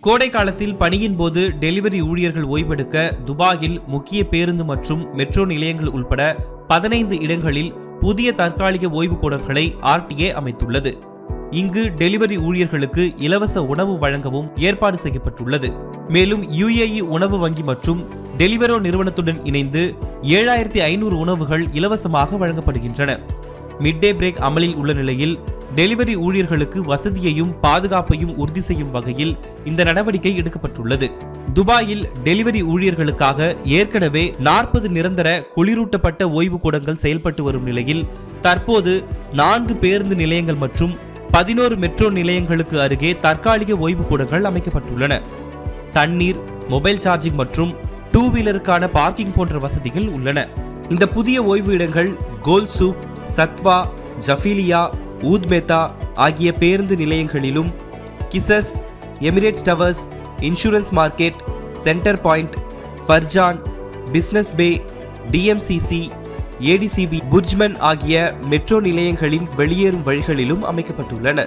கோடை காலத்தில் பணியின் போது டெலிவரி ஊழியர்கள் ஓய்வெடுக்க துபாயில் முக்கிய பேருந்து மற்றும் மெட்ரோ நிலையங்கள் உள்பட பதினைந்து இடங்களில் புதிய தற்காலிக ஓய்வு கூடங்களை ஆர்டிஏ அமைத்துள்ளது. இங்கு டெலிவரி ஊழியர்களுக்கு இலவச உணவு வழங்கவும் ஏற்பாடு செய்யப்பட்டுள்ளது. மேலும் யுஏஇ உணவு வங்கி மற்றும் டெலிவரோ நிறுவனத்துடன் இணைந்து ஏழாயிரத்தி ஐநூறு உணவுகள் இலவசமாக வழங்கப்படுகின்றன. மிட் டே பிரேக் அமலில் உள்ள நிலையில் டெலிவரி ஊழியர்களுக்கு வசதியையும் பாதுகாப்பையும் உறுதி செய்யும் வகையில் இந்த நடவடிக்கை எடுக்கப்பட்டுள்ளது. துபாயில் டெலிவரி ஊழியர்களுக்காக ஏற்கனவே நாற்பது நிரந்தர குளிரூட்டப்பட்ட ஓய்வு கூடங்கள் செயல்பட்டு வரும் நிலையில் தற்போது நான்கு பேருந்து நிலையங்கள் மற்றும் பதினோரு மெட்ரோ நிலையங்களுக்கு அருகே தற்காலிக ஓய்வு கூடங்கள் அமைக்கப்பட்டுள்ளன. தண்ணீர் மொபைல் சார்ஜிங் மற்றும் டூ வீலருக்கான பார்க்கிங் போன்ற வசதிகள் உள்ளன. இந்த புதிய ஓய்வு இடங்கள் கோல்சூக் சத்வா ஜஃபீலியா ஊத்மெத்தா ஆகிய பேருந்து நிலையங்களிலும் Qusais Emirates Towers Insurance Market Centrepoint Furjan Business Bay DMCC ADCB BurJuman ஆகிய மெட்ரோ நிலையங்களின் வெளியேறும் வழிகளிலும் அமைக்கப்பட்டுள்ளன.